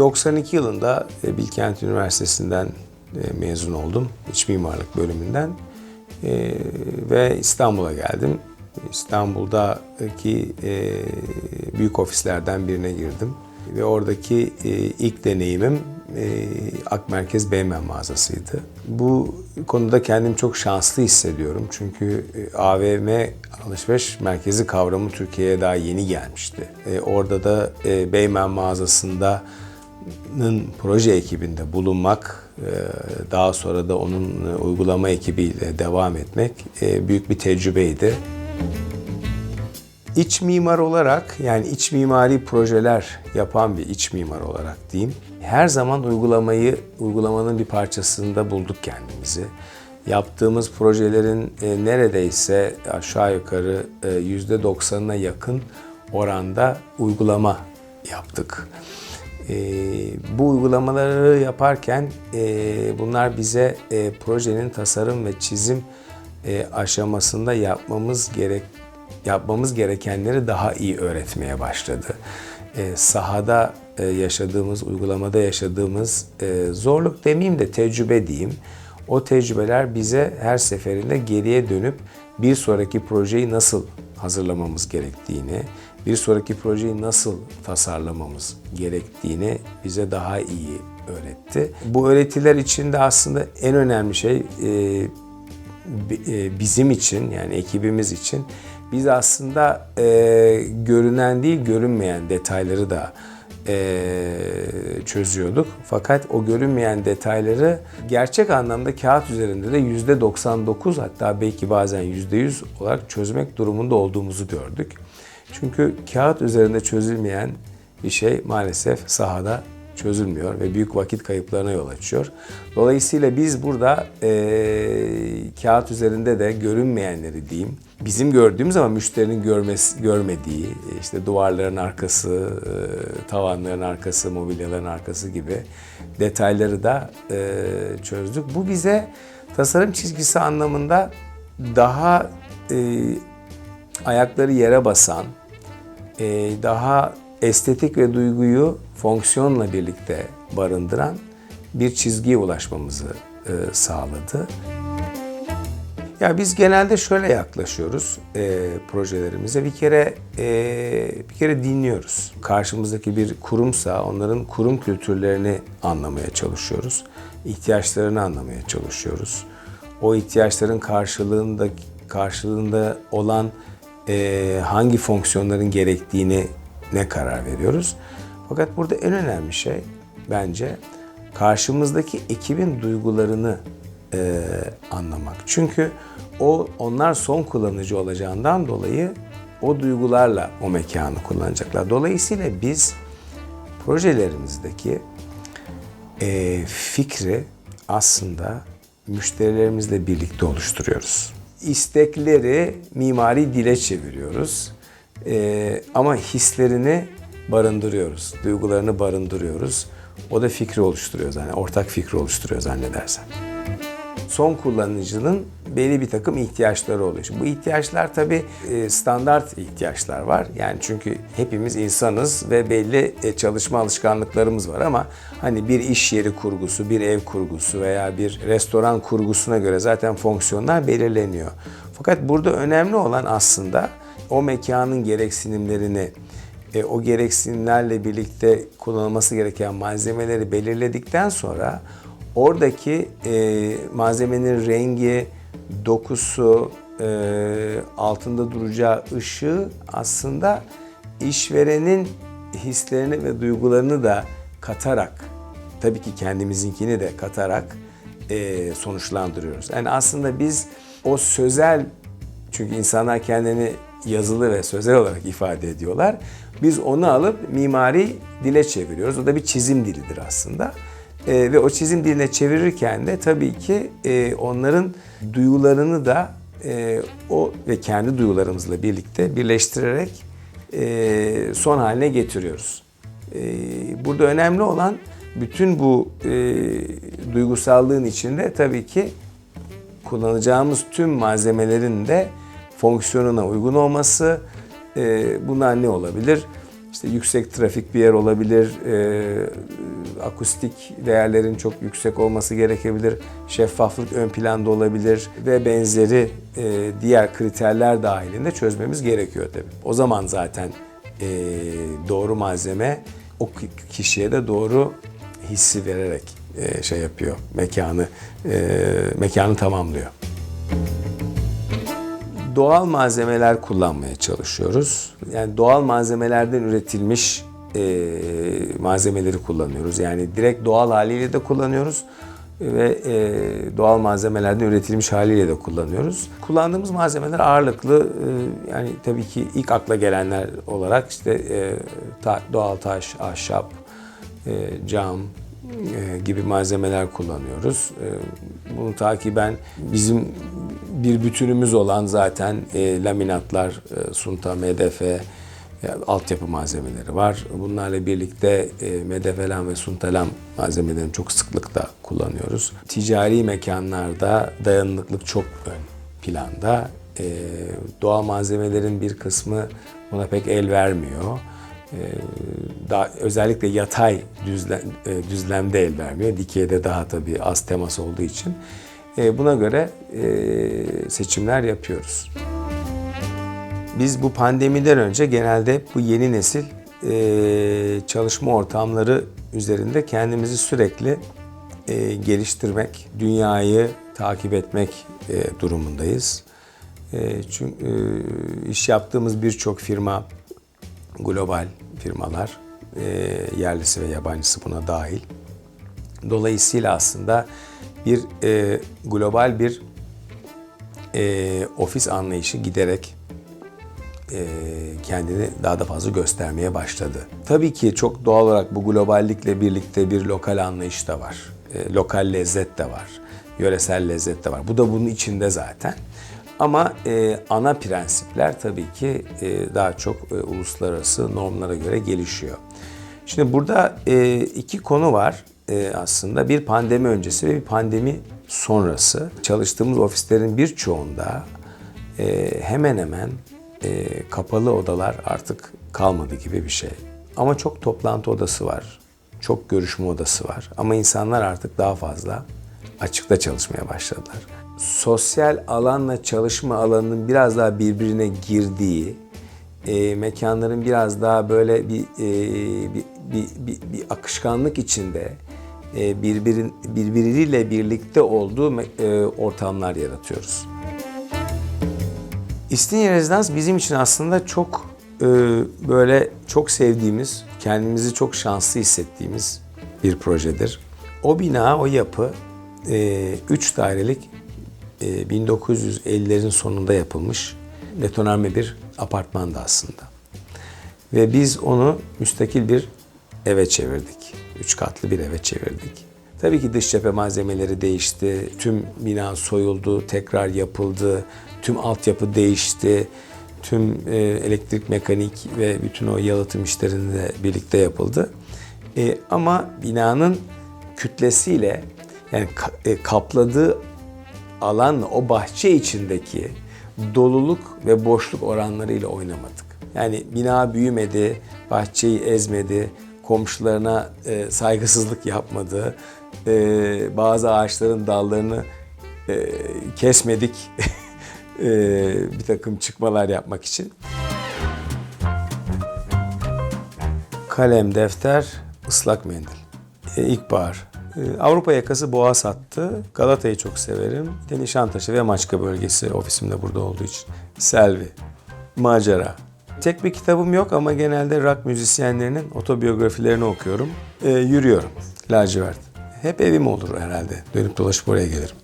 92 yılında e, Bilkent Üniversitesi'nden e, mezun oldum. İç mimarlık bölümünden. E, ve İstanbul'a geldim. İstanbul'daki büyük ofislerden birine girdim. Ve oradaki ilk deneyimim e, Akmerkez Beymen mağazasıydı. Bu konuda kendimi çok şanslı hissediyorum. Çünkü AVM alışveriş merkezi kavramı Türkiye'ye daha yeni gelmişti. Orada da Beymen mağazasında proje ekibinde bulunmak, e, daha sonra da onun e, uygulama ekibiyle devam etmek e, büyük bir tecrübeydi. İç mimar olarak yani iç mimari projeler yapan bir iç mimar olarak diyeyim. Her zaman uygulamayı, uygulamanın bir parçasında bulduk kendimizi. Yaptığımız projelerin neredeyse aşağı yukarı e, %90'ına yakın oranda uygulama yaptık. E, bu uygulamaları yaparken e, bunlar bize e, projenin tasarım ve çizim e, aşamasında yapmamız gerek yapmamız gerekenleri daha iyi öğretmeye başladı. Sahada yaşadığımız, uygulamada yaşadığımız zorluk demeyeyim de tecrübe diyeyim. O tecrübeler bize her seferinde geriye dönüp bir sonraki projeyi nasıl hazırlamamız gerektiğini, bir sonraki projeyi nasıl tasarlamamız gerektiğini bize daha iyi öğretti. Bu öğretiler içinde aslında en önemli şey e, bizim için yani ekibimiz için biz aslında e, görünen değil görünmeyen detayları da e, çözüyorduk. Fakat o görünmeyen detayları gerçek anlamda kağıt üzerinde de yüzde 99 hatta belki bazen yüzde 100 olarak çözmek durumunda olduğumuzu gördük. Çünkü kağıt üzerinde çözülmeyen bir şey maalesef sahada çözülmüyor ve büyük vakit kayıplarına yol açıyor. Dolayısıyla biz burada e, kağıt üzerinde de görünmeyenleri diyeyim, bizim gördüğümüz ama müşterinin görmesi, görmediği, işte duvarların arkası, e, tavanların arkası, mobilyaların arkası gibi detayları da e, çözdük. Bu bize tasarım çizgisi anlamında daha e, ayakları yere basan, daha estetik ve duyguyu fonksiyonla birlikte barındıran bir çizgiye ulaşmamızı e, sağladı. Ya biz genelde şöyle yaklaşıyoruz e, projelerimize. Bir kere e, bir kere dinliyoruz. Karşımızdaki bir kurumsa onların kurum kültürlerini anlamaya çalışıyoruz. İhtiyaçlarını anlamaya çalışıyoruz. O ihtiyaçların karşılığında karşılığında olan e, hangi fonksiyonların gerektiğini ne karar veriyoruz. Fakat burada en önemli şey bence karşımızdaki ekibin duygularını e, anlamak. Çünkü o onlar son kullanıcı olacağından dolayı o duygularla o mekanı kullanacaklar. Dolayısıyla biz projelerimizdeki e, fikri aslında müşterilerimizle birlikte oluşturuyoruz. İstekleri mimari dile çeviriyoruz. E, ama hislerini barındırıyoruz, duygularını barındırıyoruz. O da fikri oluşturuyor yani ortak fikri oluşturuyor zannedersem. Son kullanıcının belli bir takım ihtiyaçları oluyor. Bu ihtiyaçlar tabii e, standart ihtiyaçlar var. Yani çünkü hepimiz insanız ve belli e, çalışma alışkanlıklarımız var ama hani bir iş yeri kurgusu, bir ev kurgusu veya bir restoran kurgusuna göre zaten fonksiyonlar belirleniyor. Fakat burada önemli olan aslında o mekanın gereksinimlerini e, o gereksinimlerle birlikte kullanılması gereken malzemeleri belirledikten sonra oradaki e, malzemenin rengi, dokusu, e, altında duracağı ışığı aslında işverenin hislerini ve duygularını da katarak, tabii ki kendimizinkini de katarak e, sonuçlandırıyoruz. Yani aslında biz o sözel, çünkü insanlar kendini yazılı ve sözel olarak ifade ediyorlar. Biz onu alıp mimari dile çeviriyoruz. O da bir çizim dilidir aslında. E, ve o çizim diline çevirirken de tabii ki e, onların duygularını da e, o ve kendi duygularımızla birlikte birleştirerek e, son haline getiriyoruz. E, burada önemli olan bütün bu e, duygusallığın içinde tabii ki kullanacağımız tüm malzemelerin de fonksiyonuna uygun olması. E, bunlar ne olabilir? İşte yüksek trafik bir yer olabilir, e, akustik değerlerin çok yüksek olması gerekebilir, şeffaflık ön planda olabilir ve benzeri e, diğer kriterler dahilinde çözmemiz gerekiyor tabii. O zaman zaten e, doğru malzeme o ki- kişiye de doğru hissi vererek e, şey yapıyor, mekanı e, mekanı tamamlıyor doğal malzemeler kullanmaya çalışıyoruz. Yani doğal malzemelerden üretilmiş e, malzemeleri kullanıyoruz. Yani direkt doğal haliyle de kullanıyoruz ve e, doğal malzemelerden üretilmiş haliyle de kullanıyoruz. Kullandığımız malzemeler ağırlıklı e, yani tabii ki ilk akla gelenler olarak işte e, ta- doğal taş, ahşap, e, cam, e, gibi malzemeler kullanıyoruz. E, Bunu takiben bizim bir bütünümüz olan zaten e, laminatlar, e, sunta, MDF, e, altyapı malzemeleri var. Bunlarla birlikte e, MDF'lam ve suntalam malzemelerini çok sıklıkla kullanıyoruz. Ticari mekanlarda dayanıklılık çok ön planda. E, Doğal malzemelerin bir kısmı buna pek el vermiyor. Ee, daha özellikle yatay düzlem, e, düzlemde el vermiyor. Dikeyde daha tabii az temas olduğu için. E, Buna göre e, seçimler yapıyoruz. Biz bu pandemiden önce genelde bu yeni nesil e, çalışma ortamları üzerinde kendimizi sürekli geliştirmek, dünyayı takip etmek durumundayız. Çünkü iş yaptığımız birçok firma global firmalar, yerlisi ve yabancısı buna dahil. Dolayısıyla aslında bir e, global bir e, ofis anlayışı giderek e, kendini daha da fazla göstermeye başladı. Tabii ki çok doğal olarak bu globallikle birlikte bir lokal anlayış da var. E, lokal lezzet de var. Yöresel lezzet de var. Bu da bunun içinde zaten. Ama e, ana prensipler tabii ki e, daha çok e, uluslararası normlara göre gelişiyor. Şimdi burada e, iki konu var aslında. Bir pandemi öncesi ve bir pandemi sonrası. Çalıştığımız ofislerin birçoğunda e, hemen hemen e, kapalı odalar artık kalmadı gibi bir şey. Ama çok toplantı odası var, çok görüşme odası var. Ama insanlar artık daha fazla açıkta çalışmaya başladılar. Sosyal alanla çalışma alanının biraz daha birbirine girdiği, e, mekanların biraz daha böyle bir, e, bir, bir, bir, bir akışkanlık içinde birbirin, birbiriyle birlikte olduğu e, ortamlar yaratıyoruz. İstinye Rezidans bizim için aslında çok e, böyle çok sevdiğimiz, kendimizi çok şanslı hissettiğimiz bir projedir. O bina, o yapı 3 dairelik e, 1950'lerin sonunda yapılmış betonarme bir apartmandı aslında. Ve biz onu müstakil bir eve çevirdik. Üç katlı bir eve çevirdik. Tabii ki dış cephe malzemeleri değişti. Tüm bina soyuldu, tekrar yapıldı. Tüm altyapı değişti. Tüm e, elektrik, mekanik ve bütün o yalıtım işlerinde de birlikte yapıldı. E, ama binanın kütlesiyle yani ka- e, kapladığı alanla o bahçe içindeki doluluk ve boşluk oranlarıyla oynamadık. Yani bina büyümedi, bahçeyi ezmedi, komşularına e, saygısızlık yapmadı, e, bazı ağaçların dallarını e, kesmedik e, bir takım çıkmalar yapmak için. Kalem, defter, ıslak mendil. E, ilkbahar. E, Avrupa yakası boğa sattı. Galata'yı çok severim. Bir de Nişantaşı ve Maçka bölgesi ofisim de burada olduğu için. Selvi. Macera. Tek bir kitabım yok ama genelde rock müzisyenlerinin otobiyografilerini okuyorum. E, yürüyorum. Lacivert. Hep evim olur herhalde. Dönüp dolaşıp oraya gelirim.